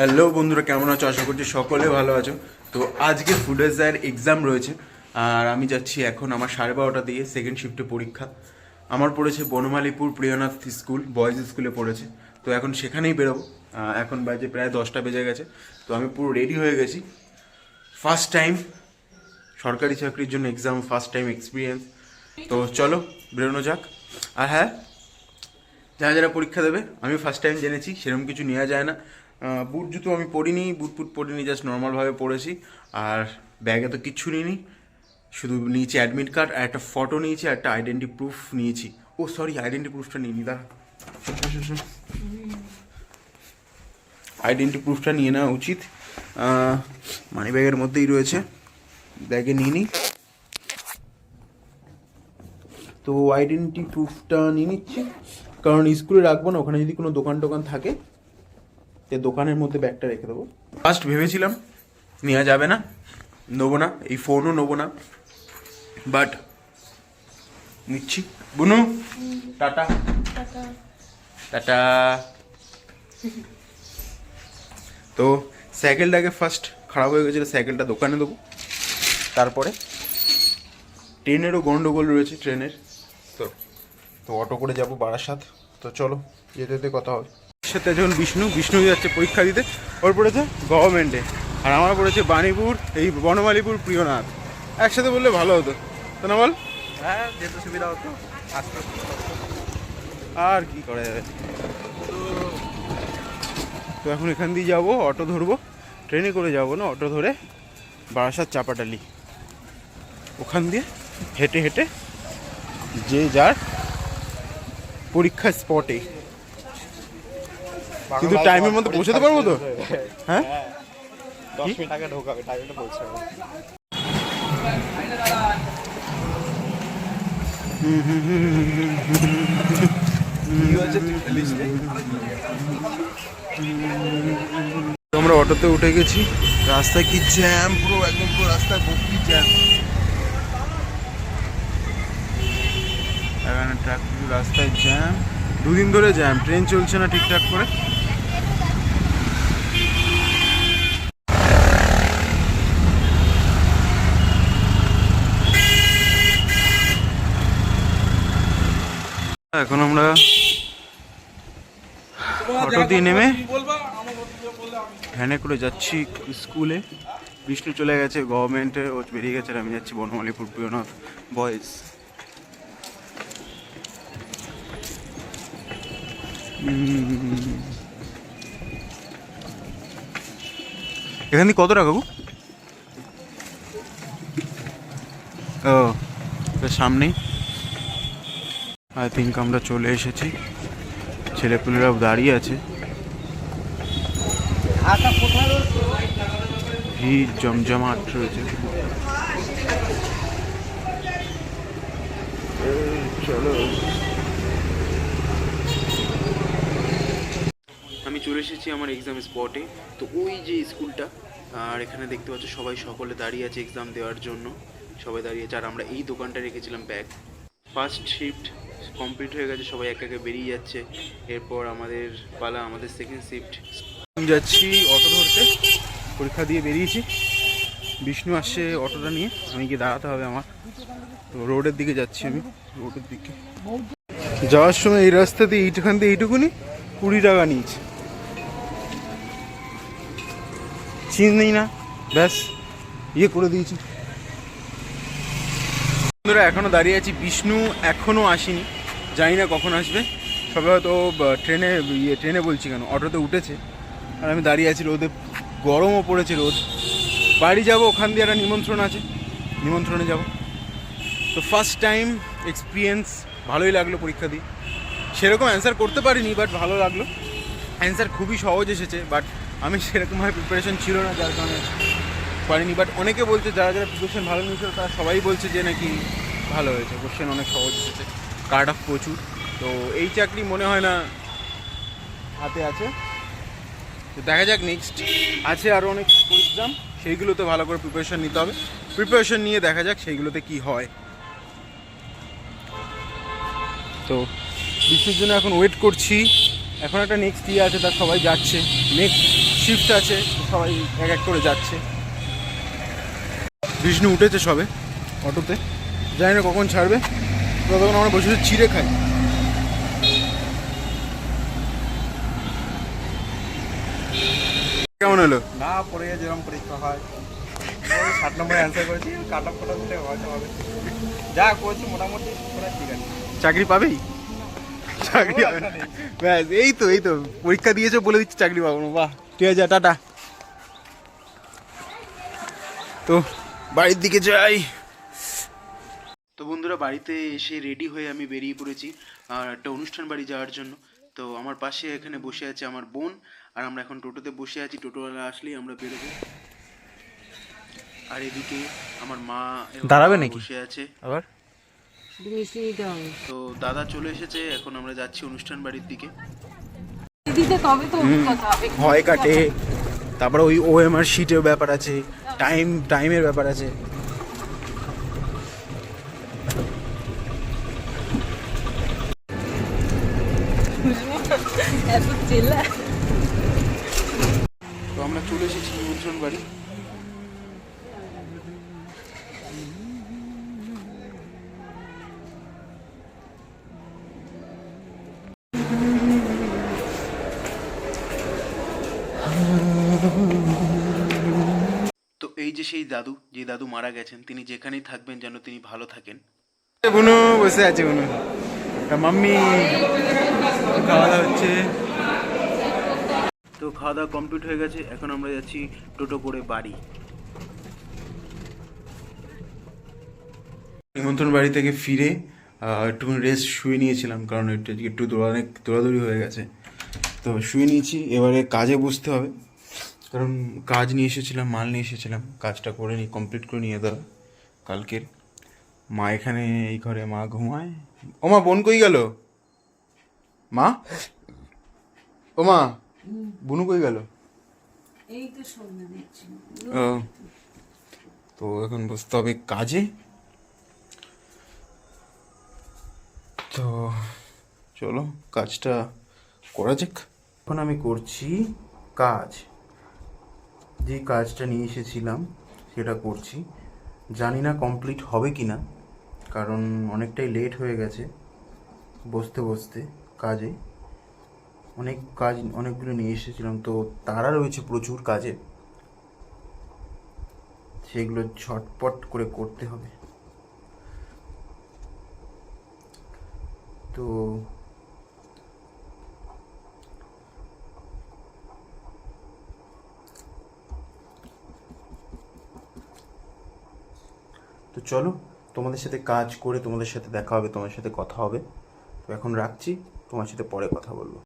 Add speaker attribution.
Speaker 1: Hello বন্ধুরা, কেমন আছো? আশা করছি সকলে ভালো আছো। তো আজকে ফুডেজার এক্সাম রয়েছে, আর আমি যাচ্ছি এখন আমার সাড়ে বারোটা দিয়ে সেকেন্ড শিফটে পরীক্ষা। আমার পড়েছে বনমালীপুর প্রিয়নাথ স্কুল বয়েজ স্কুলে পড়েছে। তো এখন সেখানেই বেরোবো। এখন বাজে প্রায় দশটা বেজে গেছে। তো আমি পুরো রেডি হয়ে গেছি। ফার্স্ট টাইম সরকারি চাকরির জন্য এক্সাম ফার্স্ট টাইম এক্সপিরিয়েন্স তো চলো, বেরোনো যাক। আর হ্যাঁ যারা যারা পরীক্ষা দেবে আমি ফার্স্ট টাইম জেনেছি সেরকম কিছু নেওয়া যায় না। বুট জুতো আমি পরিনি, বুট ফুট পরিনি জাস্ট নর্মালভাবে পরেছি। আর ব্যাগে তো কিচ্ছু নিইনি, শুধু নিয়েছি অ্যাডমিট কার্ড আর একটা ফটো নিয়েছি, আর একটা আইডেন্টি প্রুফ নিয়েছি। ও সরি আইডেন্টি প্রুফটা নিইনি দা আইডেন্টি প্রুফটা নিয়ে নেওয়া উচিত। মানি ব্যাগের মধ্যেই রয়েছে। ব্যাগে নিয়ে নিই তো আইডেন্টি প্রুফটা নিয়ে নিচ্ছি। কারণ স্কুলে রাখব না, ওখানে যদি কোনো দোকান টোকান থাকে তো দোকানের মধ্যে ব্যাগটা রেখে দেবো। ফার্স্ট ভেবেছিলাম নেওয়া যাবে না নেব না এই ফোনও নেব না। বাট নিচ্ছি। বুনু টাটা। টাটা। তো সাইকেলটাকে ফার্স্ট খারাপ হয়ে গেছিল সাইকেলটা দোকানে দেবো। তারপরে ট্রেনেরও গন্ডগোল রয়েছে ট্রেনের। তো তো অটো করে যাব বারাসাত। তো চলো যেতে যেতে কথা হবে। সাথে যখন বিষ্ণু বিষ্ণু যাচ্ছে পরীক্ষা দিতে ওর পড়েছে গভর্নমেন্টে আর আমার পড়েছে বাণীপুর এই বনমালীপুর প্রিয়নাথ। একসাথে বললে ভালো হতো। তো না বল
Speaker 2: হ্যাঁ যেতে সুবিধা হতো
Speaker 1: আর কি করা যাবে? তো এখন এখান দিয়ে যাব অটো ধরবো। ট্রেনে করে যাব না অটো ধরে বারাসাত চাপাটালি। ওখান দিয়ে হেঁটে হেঁটে যে যার পরীক্ষা স্পটে কিন্তু টাইমের মধ্যে পৌঁছাতে পারব তো? হ্যাঁ?
Speaker 2: দশ মিনিট আগে ঢোকাবে?
Speaker 1: তো আমরা অটোতে উঠে গেছি। রাস্তায় কি জ্যাম পুরো একদম পুরো রাস্তায় ভর্তি জ্যাম এখানে ট্রাক রাস্তায় জ্যাম দুদিন ধরে জ্যাম ট্রেন চলছে না ঠিকঠাক করে? এখন আমরা অটো দিয়ে নেমে ভ্যানে করে যাচ্ছি স্কুলে। বিষ্ণু চলে গেছে, গভর্নমেন্টে, ও বেরিয়ে গেছে আমি যাচ্ছি বনমালীপুর প্রিয়নাথ বয়েজ। এখান থেকে কত টাকা ও সামনেই। আই থিঙ্ক আমরা চলে এসেছি। ছেলেপুলেরাও দাঁড়িয়ে আছে। ভিড় জমজমাট রয়েছে। আমি চলে এসেছি আমার এক্সাম স্পটে তো ওই যে স্কুলটা, আর এখানে দেখতে পাচ্ছ সবাই সকলে দাঁড়িয়ে আছে এক্সাম দেওয়ার জন্য। সবাই দাঁড়িয়ে আছে। আর আমরা এই দোকানটা রেখেছিলাম ব্যাগ ফার্স্ট শিফট কমপ্লিট হয়ে গেছে, সবাই এক একে বেরিয়ে যাচ্ছে। এরপর আমাদের পালা, আমাদের সেকেন্ড শিফট যাচ্ছি অটো ধরতে, পরীক্ষা দিয়ে বেরিয়েছি। বিষ্ণু আসছে অটোটা নিয়ে, আমি গিয়ে দাঁড়াতে হবে আমার। তো রোডের দিকে যাচ্ছি আমি, রোডের দিকে। যাওয়ার সময় এই রাস্তা দিয়ে এইটুখান দিয়ে এইটুকুনি কুড়ি টাকা নিয়েছে। চিন নেই না, ব্যাস ইয়ে করে দিয়েছি। বন্ধুরা, এখনও দাঁড়িয়ে আছি। বিষ্ণু এখনও আসেনি। জানি না কখন আসবে। সবে হয়তো ট্রেনে ইয়ে ট্রেনে বলছি কেন, অটোতে উঠেছে। আর আমি দাঁড়িয়ে আছি রোদে। গরমও পড়েছে রোদ। বাড়ি যাব, ওখান দিয়ে একটা নিমন্ত্রণ আছে। নিমন্ত্রণে যাব। তো ফার্স্ট টাইম এক্সপিরিয়েন্স ভালোই লাগল পরীক্ষা দিয়ে। সেরকম অ্যান্সার করতে পারিনি বাট ভালো লাগল। অ্যান্সার খুবই সহজ এসেছে বাট আমি সেরকমভাবে প্রিপারেশন ছিল না, যার কারণে পারিনি। বাট অনেকে বলছে, যারা যারা প্রিপারেশন ভালো নিয়েছিল, তারা সবাই বলছে যে নাকি ভালো হয়েছে কোশ্চেন অনেক সহজ এসেছে কার্ড অফ প্রচুর। তো এই চাকরি মনে হয় না হাতে আছে। তো দেখা যাক নেক্সট আছে আরও অনেক এক্সাম সেইগুলোতে ভালো করে প্রিপারেশন নিতে হবে। প্রিপারেশন নিয়ে দেখা যাক সেইগুলোতে কি হয়। তো বৃষ্টির জন্য এখন ওয়েট করছি। এখন একটা নেক্সট ইয়ে আছে তার সবাই যাচ্ছে। নেক্সট শিফট আছে সবাই এক এক করে যাচ্ছে। বিষ্ণু উঠেছে সবে, অটোতে। জানি না কখন ছাড়বে। ততক্ষণ আমরা বসে চিড়ে খাই। কেমন হলো?
Speaker 2: না পড়ে যেরকম পরীক্ষা হয়। ষাট নম্বরে অ্যান্সার করেছি কাট অফ ফটো দিলে হয়তো হবে। যা করেছি মোটামুটি ঠিক আছে।
Speaker 1: চাকরি পাবেই? চাকরি ব্যাস এই তো এই তো। পরীক্ষা দিয়েছ বলে দিচ্ছি চাকরি পাবো বাহ ঠিক আছে টাটা। তো বাড়ির দিকে যাই। বাড়িতে এসে রেডি হয়ে আমি বেরিয়ে পড়েছি আর একটা অনুষ্ঠান বাড়ি যাওয়ার জন্য। তো আমার পাশে এখানে বসে আছে আমার বোন আর আমরা এখন টোটোতে বসে আছি টোটোওয়ালা আসলেই আমরা বেরোবো। আর এদিকে আমার মা
Speaker 2: দাঁড়াবে নাকি?
Speaker 1: বসে আছে।
Speaker 2: আবার?
Speaker 1: তো দাদা চলে এসেছে এখন আমরা যাচ্ছি অনুষ্ঠান বাড়ির দিকে। ভয় কাটে। তারপরে ওই ওএমআর শিটের ব্যাপার আছে টাইম টাইমের ব্যাপার আছে।
Speaker 3: এত চেল্লা
Speaker 1: তো আমরা চলে এসেছি নিমন্ত্রণ বাড়ি। তো এই যে সেই দাদু যে দাদু মারা গেছেন তিনি যেখানেই থাকবেন যেন তিনি ভালো থাকেন। বুনু বসে আছে বুনু। মাম্মি খাওয়া দাওয়া হচ্ছে। তো খাওয়া দাওয়া কমপ্লিট হয়ে গেছে, এখন আমরা যাচ্ছি টোটো করে বাড়ি। নিমন্ত্রণ বাড়ি থেকে ফিরে একটুখানি রেস্ট শুয়ে নিয়েছিলাম, কারণ একটু একটু অনেক দৌড়াদৌড়ি হয়ে গেছে। তো শুয়ে নিয়েছি, এবারে কাজে বসতে হবে। কারণ কাজ নিয়ে এসেছিলাম, মাল নিয়ে এসেছিলাম, কাজটা করে নিই কমপ্লিট করে নিয়ে দেওয়া কালকের। মা এখানে, এই ঘরে মা ঘুমায়। ও মা, বোন কই গেল? মা? ও মা বুনু কই গেল?
Speaker 3: এই তো
Speaker 1: ও। তো এখন বসতে হবে কাজে? তো চলো কাজটা করা যাক। এখন আমি করছি কাজ। যে কাজটা নিয়ে এসেছিলাম সেটা করছি। জানি না কমপ্লিট হবে কি না কারণ অনেকটাই লেট হয়ে গেছে বসতে বসতে। কাজে। অনেক কাজ, অনেকগুলো নিয়ে এসেছিলাম। তো তারা রয়েছে প্রচুর কাজে। সেগুলো ঝটপট করে করতে হবে। তো তো চলো, তোমাদের সাথে কাজ করে তোমাদের সাথে দেখা হবে, তোমাদের সাথে কথা হবে। তো এখন রাখছি। তোমার সাথে পরে কথা বলব।